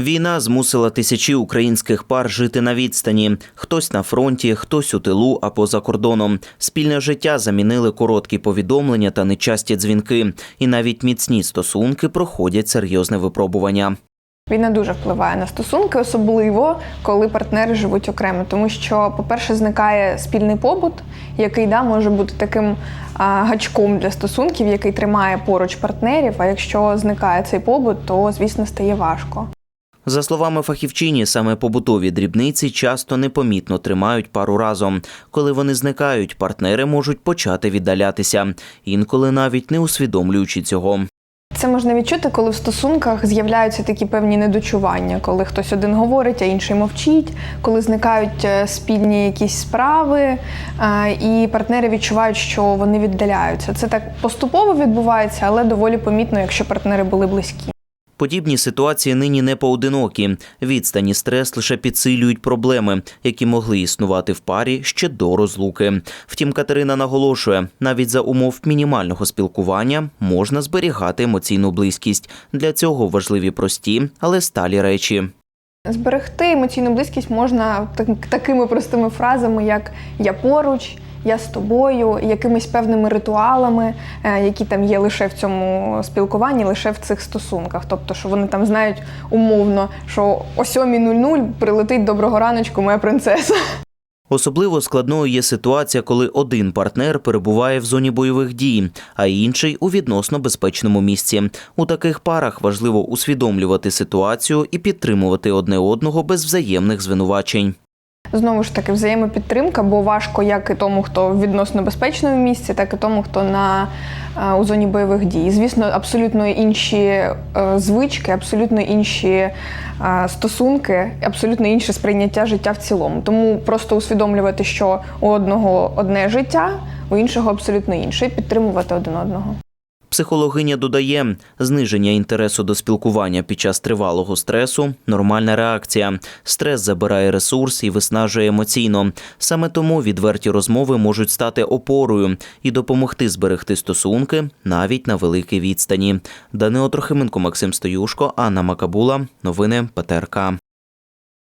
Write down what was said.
Війна змусила тисячі українських пар жити на відстані. Хтось на фронті, хтось у тилу, а поза кордоном. Спільне життя замінили короткі повідомлення та нечасті дзвінки. І навіть міцні стосунки проходять серйозне випробування. Війна дуже впливає на стосунки, особливо коли партнери живуть окремо, тому що, по-перше, зникає спільний побут, який да, може бути таким а, гачком для стосунків, який тримає поруч партнерів. А якщо зникає цей побут, то звісно стає важко. За словами фахівчині, саме побутові дрібниці часто непомітно тримають пару разом. Коли вони зникають, партнери можуть почати віддалятися, інколи навіть не усвідомлюючи цього. Це можна відчути, коли в стосунках з'являються такі певні недочування, коли хтось один говорить, а інший мовчить, коли зникають е, спільні якісь справи, е, і партнери відчувають, що вони віддаляються. Це так поступово відбувається, але доволі помітно, якщо партнери були близькі. Подібні ситуації нині не поодинокі. Відстань і стрес лише підсилюють проблеми, які могли існувати в парі ще до розлуки. Втім, Катерина наголошує, навіть за умов мінімального спілкування можна зберігати емоційну близькість. Для цього важливі прості, але сталі речі. Зберегти емоційну близькість можна так- такими простими фразами, як я поруч, я з тобою, якимись певними ритуалами, е, які там є лише в цьому спілкуванні, лише в цих стосунках. Тобто, що вони там знають умовно, що о 7.00 прилетить доброго раночку, моя принцеса. Особливо складною є ситуація, коли один партнер перебуває в зоні бойових дій, а інший у відносно безпечному місці. У таких парах важливо усвідомлювати ситуацію і підтримувати одне одного без взаємних звинувачень. Знову ж таки, взаємопідтримка, бо важко як і тому, хто в відносно безпечному місці, так і тому, хто на е, у зоні бойових дій. Звісно, абсолютно інші е, звички, абсолютно інші е, стосунки, абсолютно інше сприйняття життя в цілому. Тому просто усвідомлювати, що у одного одне життя, у іншого абсолютно інше, і підтримувати один одного. Психологиня додає, зниження інтересу до спілкування під час тривалого стресу нормальна реакція. Стрес забирає ресурс і виснажує емоційно. Саме тому відверті розмови можуть стати опорою і допомогти зберегти стосунки навіть на великій відстані. Данило Трохименко, Максим Стоюшко, Анна Макабула. Новини ПТРК.